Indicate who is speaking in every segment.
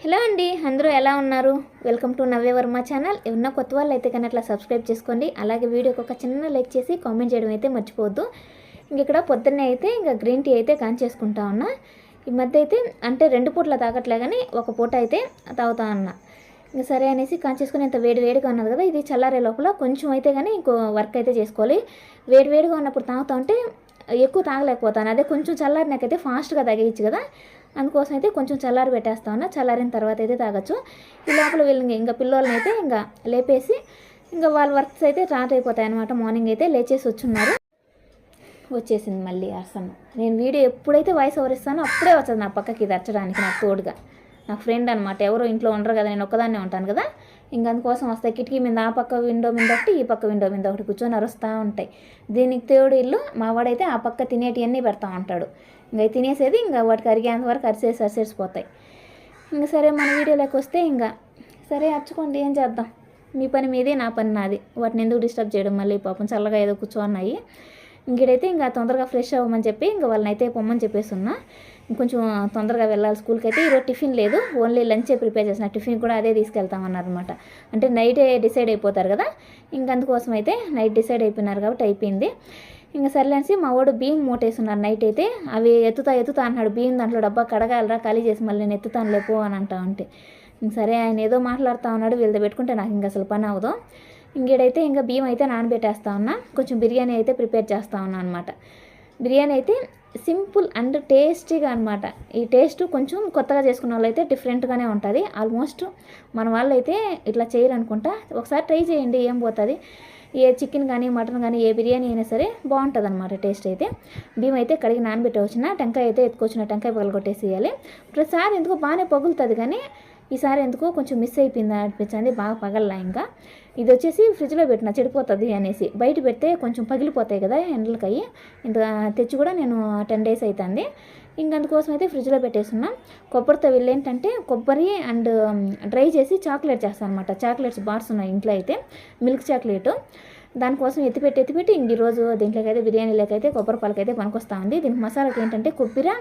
Speaker 1: Hello అండి అందరూ ఎలా ఉన్నారు? Welcome to Navya Varma channel. ఏమన్నా కొత్త వాళ్ళు అయితే కానీ అట్లా సబ్స్క్రైబ్ చేసుకోండి. అలాగే వీడియోకి ఒక చిన్న లైక్ చేసి కామెంట్ చేయడం అయితే మర్చిపోవద్దు. ఇంక ఇక్కడ పొద్దున్నే అయితే ఇంకా గ్రీన్ టీ అయితే కాన్ చేసుకుంటా ఉన్నా. ఈ మధ్య అయితే అంటే రెండు పూట్ల తాగట్లే కానీ ఒక పూట అయితే తాగుతా ఉన్నా. ఇంకా సరే అనేసి కాన్ చేసుకుని ఇంత వేడి వేడిగా ఉన్నది కదా ఇది చల్లారే లోపల కొంచెం అయితే కానీ ఇంకో వర్క్ అయితే చేసుకోవాలి. వేడి వేడిగా ఉన్నప్పుడు తాగుతా ఉంటే ఎక్కువ తాగలేకపోతాను. అదే కొంచెం చల్లారినాకైతే ఫాస్ట్గా తాగేయచ్చు కదా. అందుకోసం అయితే కొంచెం చల్లారి పెట్టేస్తా ఉన్నా. చల్లారిన తర్వాత అయితే తాగొచ్చు. ఈ లోపల వీళ్ళని ఇంకా పిల్లోళ్ళని అయితే ఇంకా లేపేసి ఇంకా వాళ్ళ వర్క్స్ అయితే స్టార్ట్ అయిపోతాయి అనమాట మార్నింగ్ అయితే లేచేసి వచ్చున్నారు. వచ్చేసింది మళ్ళీ అర్సన్. నేను వీడియో ఎప్పుడైతే వాయిస్ ఓవర్ ఇస్తానో అప్పుడే వస్తుంది నా పక్కకి ఇది నాకు తోడుగా. నా ఫ్రెండ్ అనమాట ఎవరో ఇంట్లో ఉండరు కదా నేను ఒక్కదాన్నే ఉంటాను కదా. ఇంక అందుకోసం వస్తాయి. కిటికీ మీద ఆ పక్క విండో మీద ఒకటి ఈ పక్క విండో మీద ఒకటి కూర్చొని అరుస్తూ ఉంటాయి. దీనికి తేడు ఇల్లు మా వాడైతే ఆ పక్క తినేటివన్నీ పెడతా ఉంటాడు. ఇంకా తినేసేది ఇంకా వాటికి అరిగేంత వరకు అరిసేసి అరిసేసిపోతాయి. ఇంకా సరే మన వీడియోలోకి వస్తే ఇంకా సరే అచ్చుకోండి ఏం చేద్దాం? మీ పని మీదే నా పని నాది. వాటిని ఎందుకు డిస్టర్బ్ చేయడం? మళ్ళీ పాపం చల్లగా ఏదో కూర్చోన్నాయి. ఇంకడైతే ఇంకా తొందరగా ఫ్రెష్ అవ్వమని చెప్పి ఇంకా వాళ్ళని అయితే పొమ్మని చెప్పేసి ఉన్నా కొంచెం తొందరగా వెళ్ళాలి స్కూల్కి అయితే ఈరోజు టిఫిన్ లేదు. ఓన్లీ లంచే ప్రిపేర్ చేసిన. టిఫిన్ కూడా అదే తీసుకెళ్తామన్నారనమాట అంటే నైటే డిసైడ్ అయిపోతారు కదా. ఇంక అందుకోసం అయితే నైట్ డిసైడ్ అయిపోయినారు కాబట్టి అయిపోయింది. ఇంకా సర్లేసి మా వాడు బియ్యం మూటేస్తున్నారు నైట్ అయితే. అవి ఎత్తుతా ఎత్తుతా అన్నాడు బియ్యం దాంట్లో డబ్బా కడగాలరా ఖాళీ చేసి మళ్ళీ నేను ఎత్తుతాను లేపో అని అంటా ఉంటే. ఇంక సరే ఆయన ఏదో మాట్లాడుతూ ఉన్నాడు వీళ్ళతో పెట్టుకుంటే నాకు ఇంక అసలు పని అవ్వదు. ఇంకేడైతే ఇంకా బియ్యం అయితే నానబెట్టేస్తా ఉన్నా కొంచెం బిర్యానీ అయితే ప్రిపేర్ చేస్తా ఉన్నా అనమాట బిర్యానీ అయితే సింపుల్ అండ్ టేస్టీగా అనమాట ఈ టేస్ట్ కొంచెం కొత్తగా చేసుకున్న వాళ్ళు అయితే డిఫరెంట్గానే ఉంటుంది. ఆల్మోస్ట్ మన వాళ్ళు అయితే ఇట్లా చేయరు అనుకుంటా ఒకసారి ట్రై చేయండి ఏం పోతుంది. ఏ చికెన్ కానీ మటన్ కానీ ఏ బిర్యానీ అయినా సరే బాగుంటుంది అనమాట టేస్ట్ అయితే. బియ్యం అయితే కడిగి నానబెట్టి వచ్చిన టెంకాయ అయితే ఎత్తుకొచ్చిన టెంకాయ పగలగొట్టేసేయాలి. ప్రతిసారి ఎందుకో బాగానే పగులుతుంది కానీ ఈసారి ఎందుకో కొంచెం మిస్ అయిపోయింది అనిపించింది బాగా పగలలా ఇంకా. ఇది వచ్చేసి ఫ్రిడ్జ్లో పెట్టిన చెడిపోతుంది అనేసి. బయట పెడితే కొంచెం పగిలిపోతాయి కదా ఎండలకయ్యి. ఇంత తెచ్చి కూడా నేను టెన్ డేస్ అవుతుంది ఇంకందుకోసం అయితే ఫ్రిడ్జ్లో పెట్టేస్తున్నాం కొబ్బరితో వీళ్ళు ఏంటంటే కొబ్బరి అండ్ డ్రై చేసి చాక్లెట్ చేస్తాను అనమాట చాక్లెట్స్ బార్స్ ఉన్నాయి ఇంట్లో అయితే. Milk chocolate. దానికోసం ఎత్తిపెట్టి ఎత్తిపెట్టి ఇంక ఈరోజు దీంట్లోకి అయితే బిర్యానీలోకి అయితే కొబ్బరి పాలకైతే పనికొస్తా ఉంది. దీనికి మసాలాకి ఏంటంటే కొబ్బరి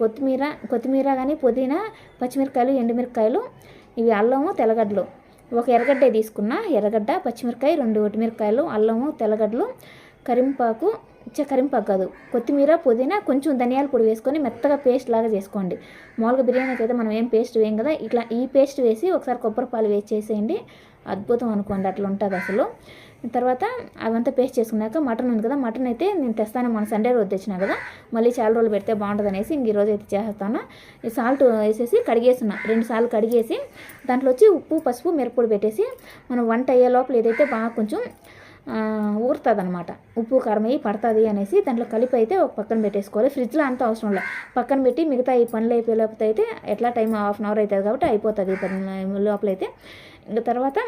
Speaker 1: కొత్తిమీర కొత్తిమీర కానీ పుదీనా పచ్చిమిరకాయలు ఎండుమిరకాయలు ఇవి అల్లము తెల్లగడ్డలు. ఒక ఎర్రగడ్డ తీసుకున్న. ఎర్రగడ్డ పచ్చిమిరకాయ రెండు ఒటిమిరకాయలు అల్లము తెల్లగడ్డలు కరింపాకు చ కొత్తిమీర పుదీనా కొంచెం ధనియాల పొడి వేసుకొని మెత్తగా పేస్ట్ లాగా చేసుకోండి. మామూలుగా బిర్యానీకి అయితే మనం ఏం పేస్ట్ వేయం కదా ఇట్లా ఈ పేస్ట్ వేసి ఒకసారి కొబ్బరి పాలు వేసి చేసేయండి. అద్భుతం అనుకోండి అట్లా ఉంటుంది అసలు. తర్వాత అవంతా పేస్ట్ చేసుకున్నాక మటన్ ఉంది కదా మటన్ అయితే నేను తెస్తాను మన సండే రోజు తెచ్చినా కదా. మళ్ళీ చాలా రోజులు పెడితే బాగుంటుంది అనేసి ఇంక ఈరోజు అయితే చేస్తాను. ఈ సాల్ట్ వేసేసి కడిగేస్తున్నా రెండు సార్లు కడిగేసి దాంట్లో వచ్చి ఉప్పు పసుపు మిరపొడి పెట్టేసి మనం వంట అయ్యే లోపల ఏదైతే బాగా కొంచెం ఊరుతుంది అనమాట ఉప్పు కారం అయ్యి పడుతుంది అనేసి దాంట్లో కలిపి అయితే ఒక పక్కన పెట్టేసుకోవాలి. ఫ్రిడ్జ్లో అంత అవసరం లేదు. పక్కన పెట్టి మిగతా ఈ పనులు అయిపోయేలోపు అయితే ఎట్లా టైం హాఫ్ అన్ అవర్ అవుతుంది కాబట్టి అయిపోతుంది ఈ పని లోపల అయితే ఇంకా తర్వాత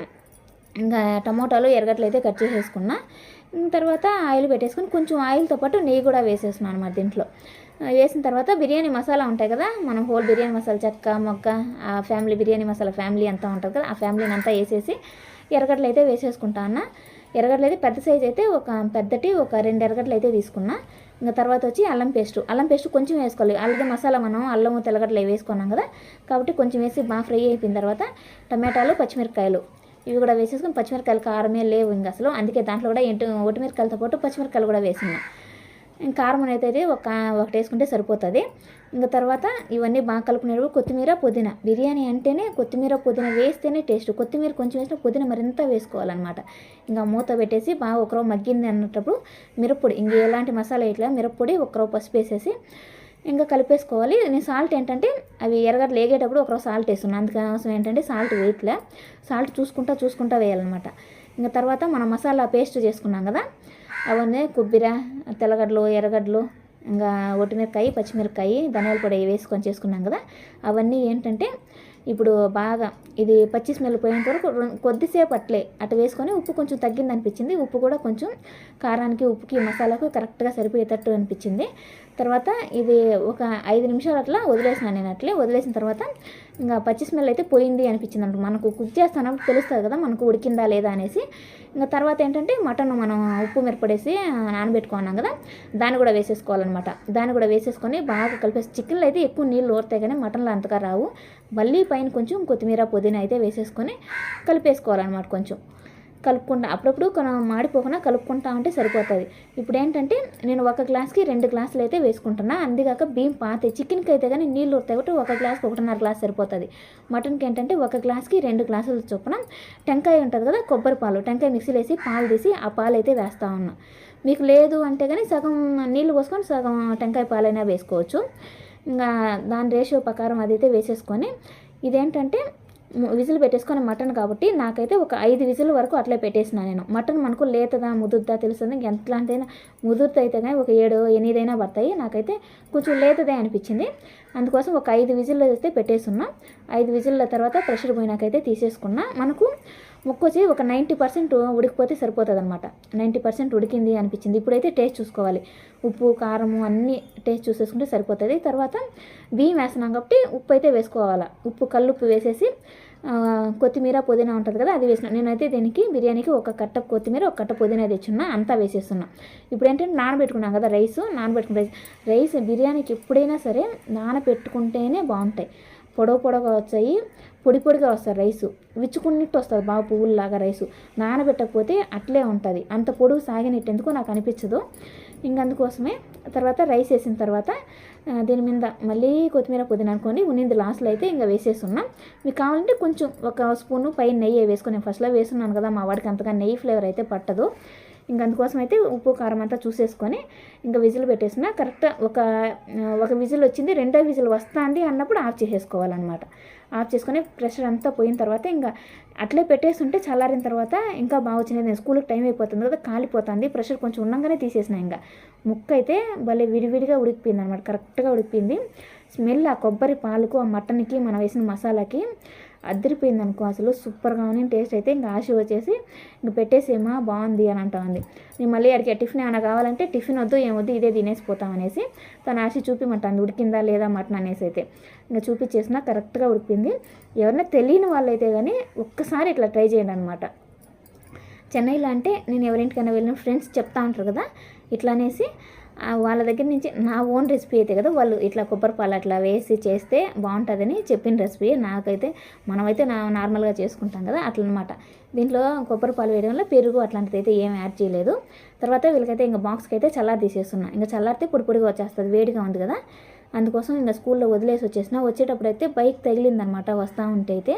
Speaker 1: ఇంకా టమోటాలు ఎరగట్లు అయితే కట్ చేసేసుకున్నా. తర్వాత ఆయిల్ పెట్టేసుకుని కొంచెం ఆయిల్తో పాటు నెయ్యి కూడా వేసేస్తున్నాను అనమాట దీంట్లో. వేసిన తర్వాత బిర్యానీ మసాలా ఉంటాయి కదా మనం హోల్ బిర్యానీ మసాలా చెక్క మొక్క ఆ ఫ్యామిలీ బిర్యానీ మసాలా ఫ్యామిలీ అంతా ఉంటుంది కదా ఆ ఫ్యామిలీని అంతా వేసేసి ఎరగడ్లు అయితే వేసేసుకుంటా అన్న. ఎరగడ్డలు అయితే పెద్ద సైజ్ అయితే ఒక పెద్దటి ఒక రెండు ఎరగడ్లు అయితే తీసుకున్నా. ఇంకా తర్వాత వచ్చి అల్లం పేస్ట్. అల్లం పేస్ట్ కొంచెం వేసుకోవాలి. అలాగే మసాలా మనం అల్లము తెల్లగడ్డలు వేసుకున్నాం కదా. కాబట్టి కొంచెం వేసి బాగా ఫ్రై అయిపోయిన తర్వాత టమాటాలు పచ్చిమిరపకాయలు. ఇవి కూడా వేసేసుకుని పచ్చిమిరపకాయలు కారమే లేవు ఇంకా అసలు. అందుకే దాంట్లో కూడా ఏంటి ఒటిమిరకాయలతో పాటు పచ్చిమిరపకాయలు కూడా వేసినా కారం అనేది అయితే ఒక ఒకటి వేసుకుంటే సరిపోతుంది. ఇంకా తర్వాత ఇవన్నీ బాగా కలుపుకునేటప్పుడు కొత్తిమీర పుదీనా. బిర్యానీ అంటేనే కొత్తిమీర పుదీనా వేస్తేనే టేస్ట్. కొత్తిమీర కొంచెం వేసిన పుదీనా మరింత వేసుకోవాలన్నమాట. ఇంకా మూత పెట్టేసి బాగా ఒకరో మగ్గింది అన్నప్పుడు మిరప్పొడి ఇంక ఎలాంటి మసాలా ఇట్లా మిరప్పొడి ఒకరో పసుపు వేసేసి ఇంకా కలిపేసుకోవాలి. నేను సాల్ట్ ఏంటంటే అవి ఎరగట్లు వేగేటప్పుడు ఒకరో సాల్ట్ వేస్తున్నాను అందుకోసం ఏంటంటే సాల్ట్ వేయట్లే. సాల్ట్ చూసుకుంటా చూసుకుంటా వేయాలన్నమాట. ఇంకా తర్వాత మనం మసాలా పేస్ట్ చేసుకున్నాం కదా అవన్నీ కొబ్బరి తెల్లగడ్డలు ఎర్రగడ్డలు ఇంకా ఒట్టిమిరకాయ పచ్చిమిరకాయ ధనియాల పొడి వేసుకొని చేసుకున్నాం కదా. అవన్నీ ఏంటంటే ఇప్పుడు బాగా ఇది పచ్చి స్మెల్ పోయేంత వరకు కొద్దిసేపు అట్లే. అటు వేసుకొని ఉప్పు కొంచెం తగ్గింది అనిపించింది ఉప్పు కూడా కొంచెం కారానికి ఉప్పుకి మసాలాకు కరెక్ట్గా సరిపోయేటట్టు అనిపించింది. తర్వాత ఇది ఒక ఐదు నిమిషాలు అట్లా వదిలేసిన నేను అట్లే. వదిలేసిన తర్వాత ఇంకా పచ్చి స్మెల్ అయితే పోయింది అనిపించింది అనమాట మనకు కుక్ చేస్తానప్పుడు తెలుస్తుంది కదా మనకు ఉడికిందా లేదా అనేసి. ఇంకా తర్వాత ఏంటంటే మటన్ మనం ఉప్పు మిరపడేసి నానబెట్టుకున్నాం కదా. దాన్ని కూడా వేసేసుకోవాలన్నమాట. దాన్ని కూడా వేసేసుకొని బాగా కలిపేసి చికెన్లో అయితే ఎక్కువ నీళ్ళు ఊరుతాయి కానీ మటన్లో అంతగా రావు. మళ్ళీ పైన కొంచెం కొత్తిమీర పుదీనా అయితే వేసేసుకొని కలిపేసుకోవాలన్నమాట కొంచెం. కలుపుకుంటా అప్పుడప్పుడు మనం మాడిపోకుండా కలుపుకుంటా ఉంటే సరిపోతుంది. ఇప్పుడు ఏంటంటే నేను ఒక గ్లాస్కి రెండు గ్లాసులు అయితే వేసుకుంటున్నా. అంతేగాక బియ్యం పాతే చికెన్కి అయితే కానీ నీళ్ళు ఉడితే కాబట్టి ఒక గ్లాస్కి ఒకటిన్నర గ్లాస్ సరిపోతుంది. మటన్కి ఏంటంటే ఒక గ్లాస్కి రెండు గ్లాసులు చొప్పున టెంకాయ ఉంటుంది కదా కొబ్బరి పాలు. టెంకాయ మిక్సీలో వేసి పాలు తీసి ఆ పాలు అయితే వేస్తూ ఉన్నా. మీకు లేదు అంటే కానీ సగం నీళ్ళు పోసుకొని సగం టెంకాయ పాలైనా వేసుకోవచ్చు. ఇంకా దాని రేషియో ప్రకారం అది అయితే వేసేసుకొని ఇదేంటంటే విజిల్ పెట్టేసుకొని మటన్ కాబట్టి నాకైతే ఒక ఐదు విజిల్ వరకు అట్లే పెట్టేసిన నేను. మటన్ మనకు లేతదా ముదురుదా తెలుస్తుంది. ఎంతలాంటిదైనా ముదురుతా అయితే కానీ ఒక ఏడు ఎనిమిదైనా పడతాయి. నాకైతే కొంచెం లేతదే అనిపించింది. అందుకోసం ఒక ఐదు విజిల్ అయితే పెట్టేసున్నా. ఐదు విజిల్ల తర్వాత ప్రెషర్ పోయినాకైతే తీసేసుకున్నా. మనకు ముక్క వచ్చి ఒక నైంటీ పర్సెంట్ ఉడికిపోతే సరిపోతుంది అనమాట నైంటీ పర్సెంట్ ఉడికింది అనిపించింది. ఇప్పుడైతే టేస్ట్ చూసుకోవాలి. ఉప్పు కారము అన్నీ టేస్ట్ చూసేసుకుంటే సరిపోతుంది. తర్వాత బియ్యం వేస్తున్నాం కాబట్టి ఉప్పు అయితే వేసుకోవాలి? ఉప్పు కల్లుప్పు వేసేసి కొత్తిమీర పుదీనా ఉంటుంది కదా అది వేసిన. నేనైతే దీనికి బిర్యానీకి ఒక కట్ట కొత్తిమీర ఒక కట్ట పుదీనా తెచ్చున్నా అంతా వేసేస్తున్నా. ఇప్పుడు ఏంటంటే నానబెట్టుకున్నాం కదా రైస్ నానబెట్టుకున్న రైస్. రైస్ బిర్యానీకి ఎప్పుడైనా సరే నానబెట్టుకుంటేనే బాగుంటాయి. పొడవు పొడవుగా వచ్చాయి. పొడి పొడిగా వస్తారు రైసు. విచ్చుకున్నట్టు వస్తుంది బాగా పువ్వుల్లాగా రైసు. నానబెట్టకపోతే అట్లే ఉంటుంది. అంత పొడుగు సాగినట్టు ఎందుకో నాకు అనిపించదు. ఇంక అందుకోసమే తర్వాత రైస్ వేసిన తర్వాత దీని మీద మళ్ళీ కొత్తిమీర పుదీనా అనుకొని ఉన్నింది లాస్ట్లో అయితే ఇంకా వేసేస్తున్నాం మీకు కావాలంటే కొంచెం ఒక స్పూను పైన నెయ్యి వేసుకొని ఫస్ట్లో వేసున్నాను కదా మా వాడికి అంతగా నెయ్యి ఫ్లేవర్ అయితే పట్టదు. ఇంక అందుకోసం అయితే ఉప్పు కారం అంతా చూసేసుకొని ఇంకా విజిల్ పెట్టేసిన కరెక్ట్ ఒక ఒక విజిల్ వచ్చింది రెండో విజిల్ వస్తుంది అన్నప్పుడు ఆఫ్ చేసేసుకోవాలన్నమాట. ఆఫ్ చేసుకొని ప్రెషర్ అంతా పోయిన తర్వాత ఇంకా అట్లే పెట్టేసి ఉంటే చల్లారిన తర్వాత ఇంకా బాగా వచ్చింది. నేను స్కూల్కి టైం అయిపోతుంది కదా కాలిపోతుంది ప్రెషర్ కొంచెం ఉండగానే తీసేసిన ఇంకా. ముక్క అయితే భలే విడివిడిగా ఉడికిపోయింది అనమాట కరెక్ట్గా ఉడికిపోయింది. స్మెల్ ఆ కొబ్బరి పాలకు ఆ మటన్కి మనం వేసిన మసాలాకి అద్దరిపోయింది అనుకో. అసలు సూపర్గా ఉంది టేస్ట్ అయితే ఇంకా ఆశ వచ్చేసి ఇంక పెట్టేసేమా బాగుంది అని అంటుంది నేను మళ్ళీ అడిగే టిఫిన్ ఏమైనా కావాలంటే టిఫిన్ వద్దు ఏమొద్దు ఇదే తినేసిపోతాం అనేసి తను ఆశ చూపిమంటుంది. ఉడికిందా లేదా మటన్ అనేసి అయితే. ఇంకా చూపించేసిన కరెక్ట్గా ఉడికింది. ఎవరైనా తెలియని వాళ్ళైతే కానీ ఒక్కసారి ఇట్లా ట్రై చేయండి అనమాట చెన్నైలో అంటే నేను ఎవరింటికైనా వెళ్ళిన ఫ్రెండ్స్ చెప్తా ఉంటారు కదా ఇట్లా అనేసి వాళ్ళ దగ్గర నుంచి నా ఓన్ రెసిపీ అయితే కదా వాళ్ళు ఇట్లా కొబ్బరి పాలు అట్లా వేసి చేస్తే బాగుంటుందని చెప్పిన రెసిపీ. నాకైతే మనమైతే నా నార్మల్గా చేసుకుంటాం కదా అట్లనమాట. దీంట్లో కొబ్బరి పాలు వేయడం వల్ల పెరుగు అట్లాంటిది అయితే ఏం యాడ్ చేయలేదు. తర్వాత వీళ్ళకైతే ఇంకా బాక్స్కి అయితే చల్లారి తీసేస్తున్నా. ఇంకా చల్లారితే పొడి పొడిగా వచ్చేస్తుంది వేడిగా ఉంది కదా. అందుకోసం ఇంకా స్కూల్లో వదిలేసి వచ్చేసిన. వచ్చేటప్పుడు అయితే బైక్ తగిలిందనమాట వస్తూ ఉంటే అయితే.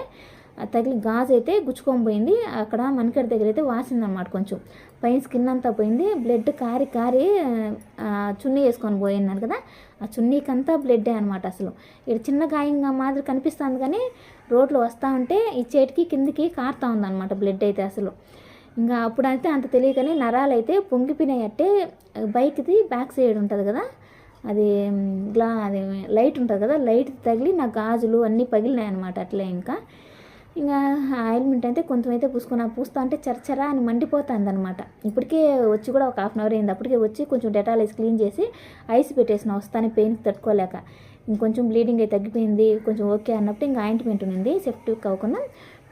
Speaker 1: తగిలి గాజు అయితే గుచ్చుకొని పోయింది. అక్కడ మనకడి దగ్గర అయితే వాసిందనమాట కొంచెం. పైన స్కిన్ అంతా పోయింది. బ్లడ్ కారి కారి చున్నీ వేసుకొని పోయినారు కదా. ఆ చున్నీకంతా బ్లడ్డే అనమాట అసలు. ఇక్కడ చిన్న గాయంగా మాదిరి కనిపిస్తుంది కానీ రోడ్లో వస్తూ ఉంటే ఈ చేతికి కిందికి కారుతూ ఉందన్నమాట బ్లడ్ అయితే అసలు. ఇంకా అప్పుడైతే అంత తెలియకనే నరాలు అయితే పొంగిపోయినాయట్టే. బైక్ది బ్యాక్ సైడ్ ఉంటుంది కదా. అది గ్లా అది లైట్ ఉంటుంది కదా. లైట్ తగిలి నా గాజులు అన్నీ పగిలినాయి అనమాట అట్లే ఇంకా. ఇంకా ఆయిల్మెంట్ అయితే కొంచెం అయితే పూసుకున్నా. పూస్తా అంటే చర్చరా అని మండిపోతుంది అనమాట ఇప్పటికే వచ్చి కూడా ఒక హాఫ్ అన్ అవర్ అయింది. అప్పటికే వచ్చి కొంచెం డెటాల్ వేసి క్లీన్ చేసి ఐస్ పెట్టేసిన వస్తానే పెయిన్ తట్టుకోలేక. ఇంకొంచెం బ్లీడింగ్ అయితే తగ్గిపోయింది. కొంచెం ఓకే అన్నప్పుడు ఇంకా ఆయింట్మెంట్ ఉంది సెప్టిక్ అవ్వకుండా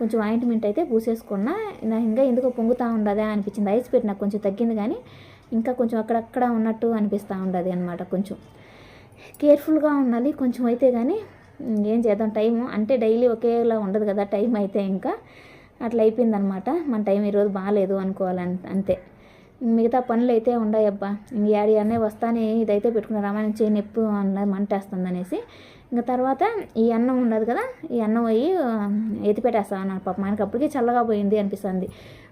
Speaker 1: కొంచెం ఆయింట్మెంట్ అయితే పూసేసుకున్నా. ఇంకా ఎందుకో పొంగుతూ ఉండదా అనిపించింది. ఐస్ పెట్టి నాకు కొంచెం తగ్గింది కానీ ఇంకా కొంచెం అక్కడక్కడ ఉన్నట్టు అనిపిస్తూ ఉండదు అనమాట కొంచెం. కేర్ఫుల్గా ఉండాలి. కొంచెం అయితే కానీ ఏం చేద్దాం? టైము అంటే డైలీ ఒకేలా ఉండదు కదా టైం అయితే ఇంకా. అట్లా అయిపోయిందనమాట మన టైం ఈరోజు బాగాలేదు అనుకోవాలని అంతే. మిగతా పనులు అయితే ఉన్నాయబ్బా ఇంక యాడి అన్నే వస్తానే ఇదైతే పెట్టుకున్న రామాయణం చేయి నొప్పి అన్నది మంటేస్తుంది అనేసి ఇంకా తర్వాత ఈ అన్నం ఉండదు కదా ఈ అన్నం పోయి ఎత్తి పెట్టేస్తాను అన్నాను పాప. ఆయనకి అప్పటికే చల్లగా పోయింది అనిపిస్తుంది.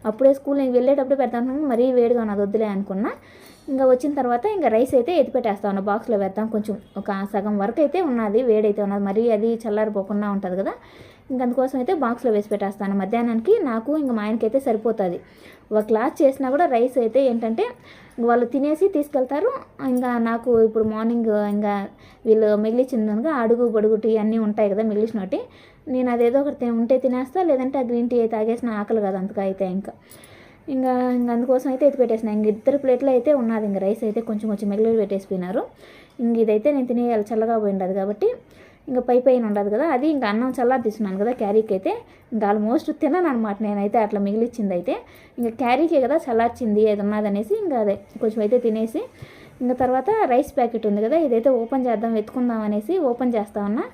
Speaker 1: అప్పుడే స్కూల్ నేను వెళ్ళేటప్పుడు పెడతాను మరీ వేడిగా ఉన్నది వద్దులే అనుకున్నా. ఇంకా వచ్చిన తర్వాత ఇంకా రైస్ అయితే ఎత్తి బాక్స్లో వేద్దాం కొంచెం. ఒక సగం వరకు అయితే ఉన్నది వేడైతే ఉన్నది. మరీ అది చల్లారిపోకుండా ఉంటుంది కదా. ఇంక అందుకోసం అయితే బాక్స్లో వేసి పెట్టేస్తాను మధ్యాహ్నానికి నాకు ఇంకా మా ఆయనకైతే సరిపోతుంది. ఒక క్లాస్ చేసినా కూడా రైస్ అయితే ఏంటంటే వాళ్ళు తినేసి తీసుకెళ్తారు. ఇంకా నాకు ఇప్పుడు మార్నింగ్ ఇంకా వీళ్ళు మిగిలిచిందనుక అడుగు బొడుగుటి అన్నీ ఉంటాయి కదా మిగిలిచినట్టు నేను అదేదో ఒకటి ఉంటే తినేస్తా లేదంటే ఆ గ్రీన్ టీ తాగేసిన ఆకలి కదా అంతగా అయితే ఇంకా. ఇంకా ఇంక అందుకోసం అయితే ఎత్తి పెట్టేసిన. ఇంక ఇద్దరు ప్లేట్లు అయితే ఉన్నది. ఇంక రైస్ అయితే కొంచెం కొంచెం మిగిలి పెట్టేసిపోయినారు. ఇంక ఇదైతే నేను తినేయాలి చల్లగా పోయిండదు కాబట్టి ఇంకా పై పైన ఉండదు కదా. అది ఇంకా అన్నం చల్లారి తీసుకున్నాను కదా క్యారీకి అయితే. ఇంకా ఆల్మోస్ట్ తిన్నాను అనమాట నేనైతే అట్లా మిగిలిచ్చింది అయితే. ఇంకా క్యారీకే కదా చల్లార్చింది అది ఉన్నదనేసి ఇంకా అదే కొంచెం అయితే తినేసి ఇంకా తర్వాత రైస్ ప్యాకెట్ ఉంది కదా ఇదైతే ఓపెన్ చేద్దాం వెతుకుందాం అనేసి ఓపెన్ చేస్తా ఉన్నా.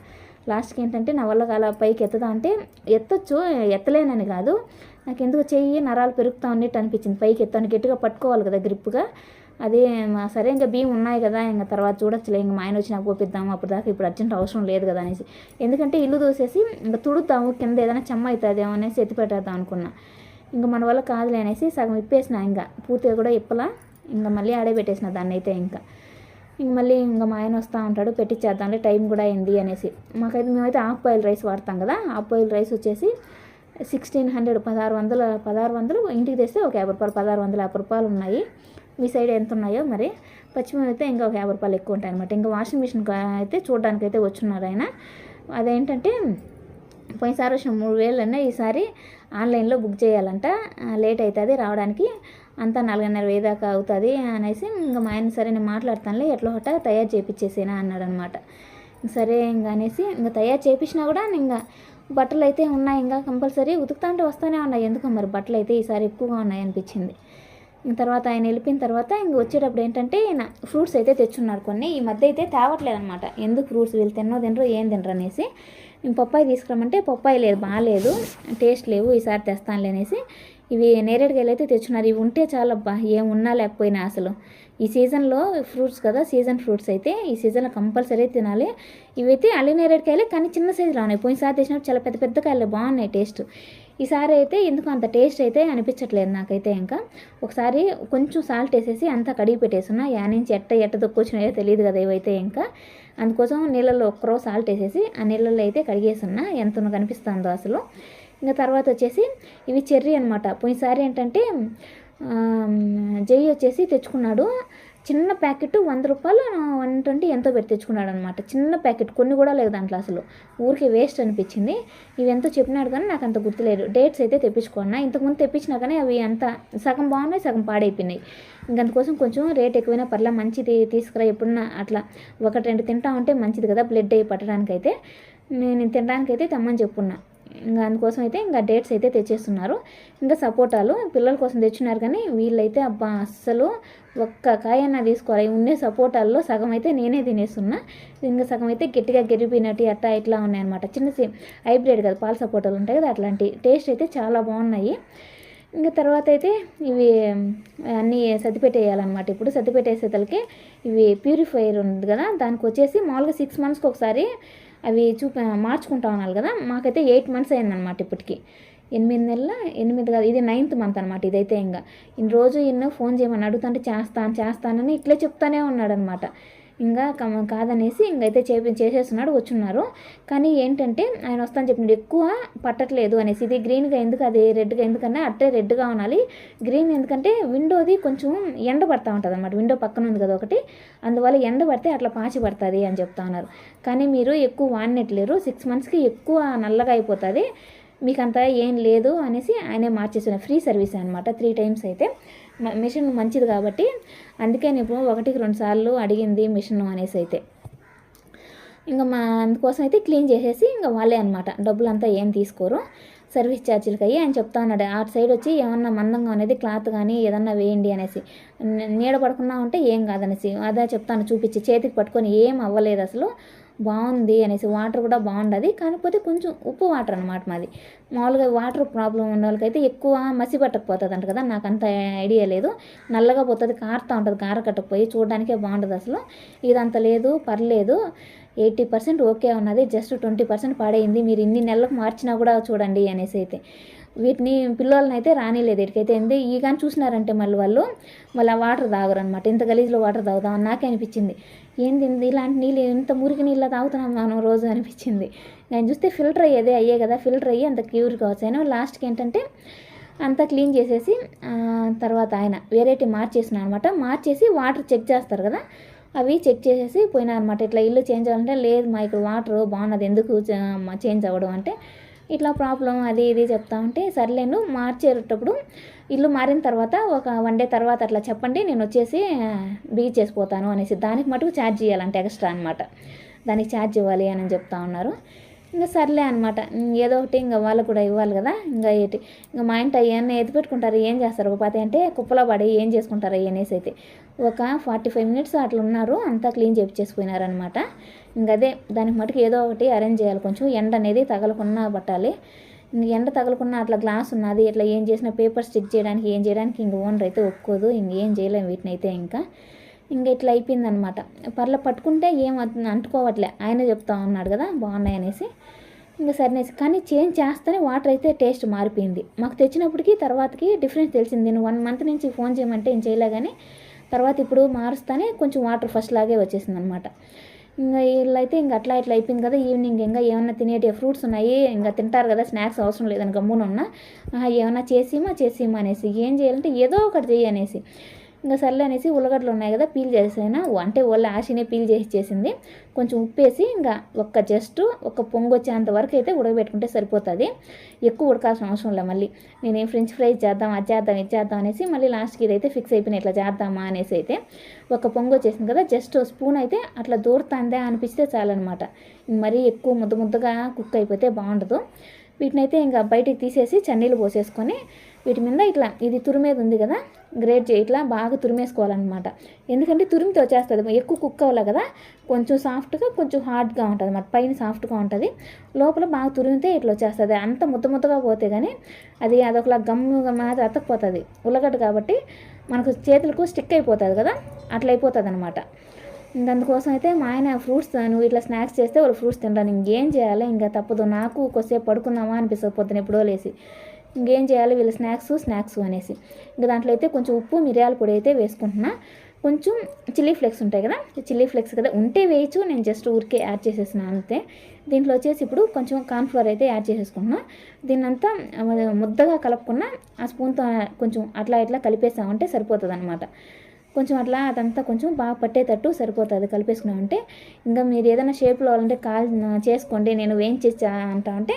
Speaker 1: లాస్ట్కి ఏంటంటే నా వల్ల అలా పైకి ఎత్తుదా అంటే ఎత్తొచ్చు ఎత్తలేనని కాదు. నాకు ఎందుకు చెయ్యి నరాలు పెరుగుతా ఉన్నట్టు అనిపించింది. పైకి ఎత్తాను గట్టిగా పట్టుకోవాలి కదా గ్రిప్గా. అదే మా సరే ఇంకా బియ్యం ఉన్నాయి కదా ఇంకా తర్వాత చూడొచ్చులే ఇంకా మా ఆయన వచ్చి నాకు పోపిద్దాము అప్పుడు దాకా ఇప్పుడు అర్జెంట్ అవసరం లేదు కదా అనేసి. ఎందుకంటే ఇల్లు దూసేసి ఇంకా తుడుతాము కింద ఏదైనా చెమ్మ అవుతుందేమో అనేసి ఎత్తి పెట్టేద్దాం అనుకున్నా. ఇంకా మన వల్ల కాదులే అనేసి సగం ఇప్పేసిన ఇంకా. పూర్తిగా కూడా ఇప్పలా. ఇంకా మళ్ళీ ఆడే పెట్టేసిన దాన్ని అయితే ఇంకా. ఇంక మళ్ళీ ఇంకా మా ఆయన వస్తూ ఉంటాడు పెట్టించేద్దాంలే టైం కూడా అయింది అనేసి. మాకైతే మేమైతే హాఫ్ బాయిల్ రైస్ వాడతాం కదా హాఫ్ బాయిల్ రైస్ వచ్చేసి సిక్స్టీన్ హండ్రెడ్ పదహారు వందల పదహారు వందలు ఇంటికి తెస్తే ఒక యాభై రూపాయలు పదహారు వందల యాభై రూపాయలు ఉన్నాయి. మీ సైడ్ ఎంత ఉన్నాయో మరి పచ్చిమిరపకాయ అయితే ఇంకా ఒక యాభై రూపాయలు ఎక్కువ ఉంటాయి అనమాట ఇంకా వాషింగ్ మిషన్ అయితే చూడడానికి అయితే వచ్చున్నారు ఆయన. అదేంటంటే పోయినసారి వచ్చిన మూడు వేలన్నా ఈసారి ఆన్లైన్లో బుక్ చేయాలంట లేట్ అవుతుంది రావడానికి. అంతా నాలుగున్నర వెయ్యి దాకా అవుతుంది అనేసి ఇంకా మా ఆయన సరే నేను మాట్లాడతానులే ఎట్లా హోట తయారు చేయించేసేనా అన్నాడు అనమాట సరే ఇంకా అనేసి ఇంకా తయారు చేయించినా కూడా ఇంకా బట్టలు అయితే ఉన్నాయి ఇంకా కంపల్సరీ ఉతుకుతా అంటే వస్తూనే ఉన్నాయి. ఎందుకో మరి బట్టలు అయితే ఈసారి ఎక్కువగా ఉన్నాయి అనిపించింది. ఇంక తర్వాత ఆయన వెళ్ళిపోయిన తర్వాత ఇంక వచ్చేటప్పుడు ఏంటంటే ఈయన ఫ్రూట్స్ అయితే తెచ్చున్నారు కొన్ని ఈ మధ్య అయితే తేవట్లేదు అనమాట ఎందుకు ఫ్రూట్స్ వీళ్ళు తిన్నో తినరు ఏం తినరు అనేసి నేను పప్పాయి తీసుకురమ్మంటే పప్పాయి లేదు బాగాలేదు టేస్ట్ లేవు ఈసారి తెస్తానులే అనేసి ఇవి నేరేడుకాయలు అయితే తెచ్చున్నారు ఇవి ఉంటే చాలా బా ఏం ఉన్నా లేకపోయినా అసలు. ఈ సీజన్లో ఫ్రూట్స్ కదా సీజన్ ఫ్రూట్స్ అయితే ఈ సీజన్లో కంపల్సరీ తినాలి. ఇవైతే అల్లి నేరేడుకాయలే కానీ చిన్న సైజులో ఉన్నాయి. పోయినసారి తెచ్చినప్పుడు చాలా పెద్ద పెద్ద కాయలు బాగున్నాయి టేస్ట్. ఈసారి అయితే ఎందుకు అంత టేస్ట్ అయితే అనిపించట్లేదు నాకైతే ఇంకా. ఒకసారి కొంచెం సాల్ట్ వేసేసి అంతా కడిగి పెట్టేస్తున్నా యా నుంచి ఎట్ట ఎట్ట దొక్కొచ్చినాయో తెలియదు కదా ఇవైతే ఇంకా. అందుకోసం నీళ్ళల్లో ఒక్కరో సాల్ట్ వేసేసి ఆ నీళ్ళల్లో అయితే కడిగేస్తున్నా ఎంత కనిపిస్తుందో అసలు. ఇంకా తర్వాత వచ్చేసి ఇవి చెర్రీ అనమాట పోయినసారి ఏంటంటే జై వచ్చేసి తెచ్చుకున్నాడు. చిన్న ప్యాకెట్ వంద రూపాయలు వన్ ట్వంటీ ఎంతో పెట్టి తెచ్చుకున్నాడు అనమాట చిన్న ప్యాకెట్ కొన్ని కూడా లేదు దాంట్లో అసలు. ఊరికే వేస్ట్ అనిపించింది. ఇవి ఎంతో చెప్పినాడు కానీ నాకు అంత గుర్తులేదు. డేట్స్ అయితే తెప్పించుకున్నా ఇంతకుముందు తెప్పించినా కానీ అవి అంత సగం బాగున్నాయి సగం పాడైపోయినాయి. ఇంక అందుకోసం కొంచెం రేట్ ఎక్కువైనా పర్లా మంచిది తీసుకురా ఎప్పుడన్నా అట్లా. ఒకటి రెండు తింటా ఉంటే మంచిది కదా బ్లడ్ అయ్యి పట్టడానికైతే. నేను తినడానికైతే తెమ్మని చెప్పున్నా. ఇంకా అందుకోసం అయితే ఇంకా డేట్స్ అయితే తెచ్చేస్తున్నారు. ఇంకా సపోటాలు పిల్లల కోసం తెచ్చున్నారు కానీ వీళ్ళైతే అబ్బా అస్సలు ఒక్క కాయన్నా తీసుకోవాలి. ఉండే సపోటాల్లో సగం అయితే నేనే తినేస్తున్నా. ఇంకా సగం అయితే గట్టిగా గెరిపినట్టు అట్టా ఇట్లా ఉన్నాయన్నమాట. చిన్న హైబ్రిడ్ కదా పాల సపోటాలు ఉంటాయి కదా అట్లాంటి. టేస్ట్ అయితే చాలా బాగున్నాయి. ఇంకా తర్వాత అయితే ఇవి అన్నీ సర్దిపెట్టేయాలన్నమాట. ఇప్పుడు సర్దిపెట్టేసేతలకి ఇవి ప్యూరిఫైయర్ ఉంది కదా దానికి వచ్చేసి మామూలుగా సిక్స్ మంత్స్కి ఒకసారి అవి చూప మార్చుకుంటా ఉన్నారు కదా. మాకైతే ఎయిట్ మంత్స్ అయిందనమాట ఇప్పటికి. ఎనిమిది నెలల ఎనిమిది కాదు ఇది నైన్త్ మంత్ అనమాట ఇదైతే ఇంకా. ఇన్ని రోజు ఎన్నో ఫోన్ చేయమని అడుగుతుంటే చేస్తాను చేస్తానని ఇట్లే చెప్తానే ఉన్నాడనమాట ఇంకా కాదనేసి ఇంకైతే చేపి చేసేస్తున్నాడు వచ్చున్నారు. కానీ ఏంటంటే ఆయన వస్తాను చెప్పినాడు ఎక్కువ పట్టట్లేదు అనేసి. ఇది గ్రీన్గా ఎందుకు అది రెడ్గా ఎందుకన్నా అట్టే రెడ్గా ఉండాలి. గ్రీన్ ఎందుకంటే విండోది కొంచెం ఎండ పడతా ఉంటుంది అనమాట విండో పక్కన ఉంది కదా ఒకటి. అందువల్ల ఎండ పడితే అట్లా పాచి పడుతుంది అని చెప్తా ఉన్నారు. కానీ మీరు ఎక్కువ వాడినట్లేరు. సిక్స్ మంత్స్కి ఎక్కువ నల్లగా అయిపోతుంది. మీకు అంత ఏం లేదు అనేసి ఆయనే మార్చేసిన ఫ్రీ సర్వీస్ అనమాట త్రీ టైమ్స్ అయితే. మిషన్ మంచిది కాబట్టి అందుకే నేను ఇప్పుడు ఒకటికి రెండు సార్లు అడిగింది మిషన్ అనేసి అయితే. ఇంకా మా అందుకోసం అయితే క్లీన్ చేసేసి ఇంకా వాళ్ళే అనమాట డబ్బులు అంతా ఏం తీసుకోరు. సర్వీస్ ఛార్జీలకి అయ్యి ఆయన చెప్తా ఉన్నాడు. ఆ సైడ్ వచ్చి ఏమన్నా మందంగా అనేది క్లాత్ కానీ ఏదన్నా వేయండి అనేసి. నీడ పడకుండా ఉంటే ఏం కాదనేసి. అదే చెప్తాను చూపించి చేతికి పట్టుకొని ఏం అవ్వలేదు అసలు. బాగుంది అనేసి వాటర్ కూడా బాగుండదు. కాకపోతే కొంచెం ఉప్పు వాటర్ అనమాట మాది. మామూలుగా వాటర్ ప్రాబ్లం ఉన్న వాళ్ళకైతే ఎక్కువ మసి పట్టకపోతుంది అంట కదా నాకు అంత ఐడియా లేదు. నల్లగా పోతుంది కారుతూ ఉంటుంది కార కట్టకపోయి చూడడానికే బాగుంటుంది అసలు. ఇదంత లేదు పర్లేదు. ఎయిటీ పర్సెంట్ ఓకే ఉన్నది జస్ట్ ట్వంటీ పర్సెంట్ పాడైంది. మీరు ఇన్ని నెలలకు మార్చినా కూడా చూడండి అనేసి అయితే. వీటిని పిల్లలని అయితే రానిలేదు ఎక్కడికైతే ఏంది ఈ కానీ చూసినారంటే మళ్ళీ వాళ్ళు మళ్ళీ వాటర్ తాగరు అనమాట ఇంత గలీజ్లో వాటర్ తాగుదాం అని నాకే అనిపించింది. ఏంది ఇలాంటి నీళ్ళు ఇంత మురికి నీళ్ళ తాగుతున్నాం మనం రోజు అనిపించింది. నేను చూస్తే ఫిల్టర్ అయ్యేదే అయ్యే కదా ఫిల్టర్ అయ్యి అంత క్యూర్ కావచ్చు. లాస్ట్కి ఏంటంటే అంతా క్లీన్ చేసేసి తర్వాత ఆయన వేరేటి మార్చేసిన అనమాట మార్చేసి వాటర్ చెక్ చేస్తారు కదా అవి చెక్ చేసేసి పోయినా అనమాట ఇట్లా ఇల్లు చేంజ్ అవ్వాలంటే లేదు మా ఇక్కడ వాటర్ బాగున్నది ఎందుకు చేంజ్ అవ్వడం అంటే ఇట్లా ప్రాబ్లం అది ఇది చెప్తా ఉంటే సర్లేను మార్చేటప్పుడు ఇల్లు మారిన తర్వాత ఒక వన్ డే తర్వాత అట్లా చెప్పండి నేను వచ్చేసి బీచ్ చేసిపోతాను అనేసి దానికి మటుకు ఛార్జ్ చేయాలంటే ఎక్స్ట్రా అనమాట దానికి ఛార్జ్ ఇవ్వాలి అని చెప్తా ఉన్నారు. ఇంకా సర్లే అనమాట ఏదో ఒకటి ఇంకా వాళ్ళు కూడా ఇవ్వాలి కదా. ఇంకా ఏంటి? ఇంకా మా ఇంట అవన్నీ ఎత్తి పెట్టుకుంటారు ఏం చేస్తారు? ఒక అంటే కుప్పలో పడి ఏం చేసుకుంటారు అవి అనేసి అయితే. ఒక ఫార్టీ ఫైవ్ మినిట్స్ అట్లా ఉన్నారు అంతా క్లీన్ చేపించేసిపోయినారనమాట అదే దానికి మటుకు ఏదో ఒకటి అరేంజ్ చేయాలి. కొంచెం ఎండ అనేది తగలకుండా పట్టాలి. ఇంక ఎండ తగలకుండా అట్లా గ్లాస్ ఉన్నది ఇట్లా ఏం చేసినా పేపర్ స్టిక్ చేయడానికి ఏం చేయడానికి ఇంక ఓనర్ అయితే ఒప్పుకోదు. ఇంకేం చేయలేము వీటిని అయితే ఇంకా. ఇంకా ఇట్లా అయిపోయిందనమాట. పర్ల పట్టుకుంటే ఏం అంటుకోవట్లే. ఆయన చెప్తా ఉన్నాడు కదా బాగున్నాయి అనేసి. ఇంకా సరేనేసి కానీ చేంజ్ చేస్తేనే వాటర్ అయితే టేస్ట్ మారిపోయింది. మాకు తెచ్చినప్పటికీ తర్వాతకి డిఫరెన్స్ తెలిసింది. నేను వన్ మంత్ నుంచి ఫోన్ చేయమంటే ఏం చేయలే కానీ తర్వాత ఇప్పుడు మారుస్తానే కొంచెం వాటర్ ఫస్ట్ లాగే వచ్చేసింది అనమాట ఇంకా వీళ్ళైతే ఇంకా అట్లా ఇట్లా అయిపోయింది కదా ఈవినింగ్ ఇంకా ఏమైనా తినేటి ఫ్రూట్స్ ఉన్నాయి ఇంకా తింటారు కదా స్నాక్స్ అవసరం లేదని గమ్మున ఉన్నా. ఆహా, చేసిమా చేసిమా అనేసి ఏం చేయాలంటే ఏదో ఒకటి చెయ్యి అనేసి. ఇంకా సర్లే అనేసి ఉల్లగడ్డలు ఉన్నాయి కదా పీల్ చేసాను అంటే వాళ్ళ ఆశనే పీల్ చేసి చేసింది. కొంచెం ఉప్పేసి ఇంకా ఒక్క జస్ట్ ఒక పొంగు వచ్చేంత వరకు అయితే ఉడకబెట్టుకుంటే సరిపోతుంది. ఎక్కువ ఉడకాల్సిన అవసరం లేదు మళ్ళీ. నేనేం ఫ్రెంచ్ ఫ్రైస్ చేద్దాం అది చేద్దాం ఇది చేద్దాం అనేసి మళ్ళీ లాస్ట్కి ఇదైతే ఫిక్స్ అయిపోయినా ఇట్లా చేద్దామా అనేసి అయితే ఒక పొంగు వచ్చేసింది కదా జస్ట్ స్పూన్ అయితే అట్లా దూరుతుందే అనిపిస్తే చాలన్నమాట. మరీ ఎక్కువ ముద్ద ముద్దగా కుక్ అయిపోతే బాగుండదు. వీటినైతే ఇంకా బయటికి తీసేసి చన్నీళ్ళు పోసేసుకొని వీటి మీద ఇట్లా ఇది తురిమేది ఉంది కదా గ్రేట్ చేయి ఇట్లా బాగా తురిమేసుకోవాలన్నమాట. ఎందుకంటే తురిమితే వచ్చేస్తుంది. ఎక్కువ కుక్ అవ్వాలి కదా కొంచెం సాఫ్ట్గా కొంచెం హార్డ్గా ఉంటుంది అన్నమాట. పైన సాఫ్ట్గా ఉంటుంది. లోపల బాగా తురిమితే ఇట్లా వచ్చేస్తుంది. అంత ముద్ద ముద్దగా పోతే కానీ అది అదొకలా గమ్ముగా మాది అతకపోతుంది. ఉల్లగడ్డ కాబట్టి మనకు చేతులకు స్టిక్ అయిపోతుంది కదా అట్లా అయిపోతుంది అనమాట దానికోసం అయితే మా ఆయన ఫ్రూట్స్ నువ్వు ఇట్లా స్నాక్స్ చేస్తే వాళ్ళు ఫ్రూట్స్ తింటాను ఇంకేం చేయాలి? ఇంకా తప్పదు. నాకు కొద్దిసేపు పడుకుందామా అనిపిస్తుంది పొద్దున ఎప్పుడో లేసి. ఇంకేం చేయాలి? వీళ్ళు స్నాక్స్ స్నాక్స్ అనేసి. ఇంకా దాంట్లో అయితే కొంచెం ఉప్పు మిరియాల పొడి అయితే వేసుకుంటున్నా. కొంచెం చిల్లీ ఫ్లేక్స్ ఉంటాయి కదా? చిల్లీ ఫ్లేక్స్ కదా? ఉంటే వేయచ్చు నేను జస్ట్ ఊరికే యాడ్ చేసేసిన అంతే. దీంట్లో వచ్చేసి ఇప్పుడు కొంచెం కార్న్ఫ్లవర్ అయితే యాడ్ చేసేసుకున్నా. దీన్నంతా ముద్దగా కలుపుకున్న ఆ స్పూన్తో కొంచెం అట్లా ఇట్లా కలిపేసామంటే సరిపోతుంది అనమాట కొంచెం అట్లా అదంతా కొంచెం బాగా పట్టేటట్టు సరిపోతుంది. కలిపేసుకున్నామంటే ఇంకా మీరు ఏదైనా షేప్లో అంటే కాల్ చేసుకోండి నేను వేయించేసి అంటా అంటే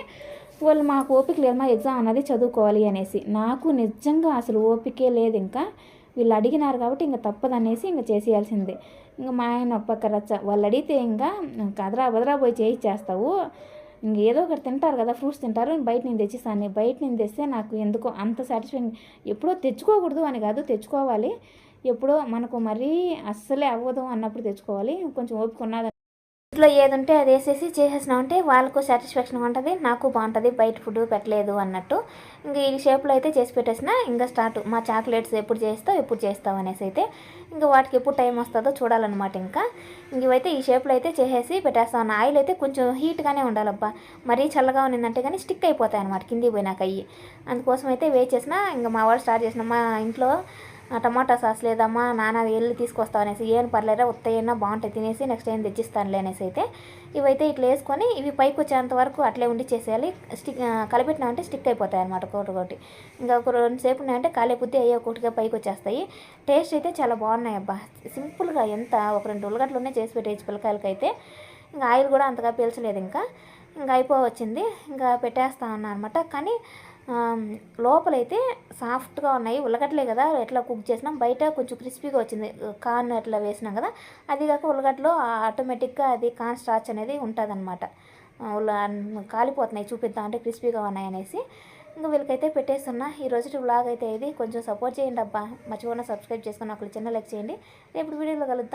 Speaker 1: వాళ్ళు మాకు ఓపిక లేదు మా ఎగ్జామ్ అన్నది చదువుకోవాలి అనేసి. నాకు నిజంగా అసలు ఓపికే లేదు ఇంకా. వీళ్ళు అడిగినారు కాబట్టి ఇంకా తప్పదనేసి ఇంకా చేసేయాల్సిందే. ఇంకా మా ఆయన ఒప్పక్క రచ్చ వాళ్ళు అడిగితే ఇంకా కదరా బదరా పోయి చేయిచ్చేస్తావు. ఇంక ఏదో ఒకటి తింటారు కదా ఫ్రూట్స్ తింటారు నేను బయట నేను తెచ్చిస్తాను. బయట నేను తెస్తే నాకు ఎందుకో అంత సాటిస్ఫైన్ ఎప్పుడో తెచ్చుకోకూడదు అని కాదు తెచ్చుకోవాలి. ఎప్పుడో మనకు మరీ అస్సలే అవ్వదు అన్నప్పుడు తెచ్చుకోవాలి. కొంచెం ఓపిక ఉన్నది ఇంట్లో ఏది ఉంటే అది వేసేసి చేసేసినా ఉంటే వాళ్ళకు సాటిస్ఫాక్షన్ ఉంటుంది నాకు బాగుంటుంది బయట ఫుడ్ పెట్టలేదు అన్నట్టు. ఇంక ఈ షేప్లో అయితే చేసి పెట్టేసిన ఇంకా స్టార్ట్ మా చాక్లెట్స్ ఎప్పుడు చేస్తావు ఎప్పుడు చేస్తావు అనేసి అయితే. ఇంకా వాటికి ఎప్పుడు టైం వస్తుందో చూడాలన్నమాట ఇంకా. ఇంక ఇవైతే ఈ షేప్లో అయితే చేసేసి పెట్టేస్తాను ఆయిల్ అయితే కొంచెం హీట్గానే ఉండాలబ్బా. మరీ చల్లగా ఉన్నిందంటే కానీ స్టిక్ అయిపోతాయి అనమాట కిందికి పోయినాక అయ్యి. అందుకోసం అయితే వేచేసిన ఇంకా మా వాడు స్టార్ట్ చేసిన మా ఇంట్లో టమాటా సాస్ లేదమ్మా నాన్న వెళ్ళి తీసుకొస్తావు అనేసి ఏం పర్లేదా ఉత్తయ్యన్నా బాగుంటాయి తినేసి నెక్స్ట్ ఏం తెచ్చిస్తానులే అనేసి అయితే ఇవైతే ఇట్లా వేసుకొని ఇవి పైకి వచ్చేంత వరకు అట్లే ఉండి చేసేయాలి. స్టిక్ కలిపెట్టినామంటే స్టిక్ అయిపోతాయి అనమాట ఒకటి ఒకటి. ఇంకా ఒక రెండు సేపు ఉన్నాయంటే కాలే బుద్ధి అయ్యే ఒకటిగా పైకి వచ్చేస్తాయి. టేస్ట్ అయితే చాలా బాగున్నాయి అబ్బా. సింపుల్గా ఎంత ఒక రెండు ఉల్లగడ్డలునే చేసి పెట్టేసి పిల్లకాయలకి అయితే ఇంకా ఆయిల్ కూడా అంతగా పీల్చలేదు ఇంకా. ఇంకా అయిపోవచ్చింది. ఇంకా పెట్టేస్తా ఉన్నా అనమాట కానీ లోపలైతే సాఫ్ట్గా ఉన్నాయి. ఉల్లగడ్డలే కదా ఎట్లా కుక్ చేసినాం. బయట కొంచెం క్రిస్పీగా వచ్చింది. కార్న్ అట్లా వేసినాం కదా. అది కాక ఉల్లగడ్డలో ఆటోమేటిక్గా అది కార్న్ స్టార్చ్ అనేది ఉంటుందన్నమాట. కాలిపోతున్నాయి చూపిద్దాం అంటే క్రిస్పీగా ఉన్నాయి అనేసి. ఇంకా వీళ్ళకైతే పెట్టేస్తున్నా. ఈ రోజు వ్లాగ్ అయితే ఇది. కొంచెం సపోర్ట్ చేయండి అబ్బా. మర్చిపోయినా సబ్స్క్రైబ్ చేసుకుని ఒక చిన్న లైక్ చేయండి. రేపు వీడియోలో కలుద్దాం.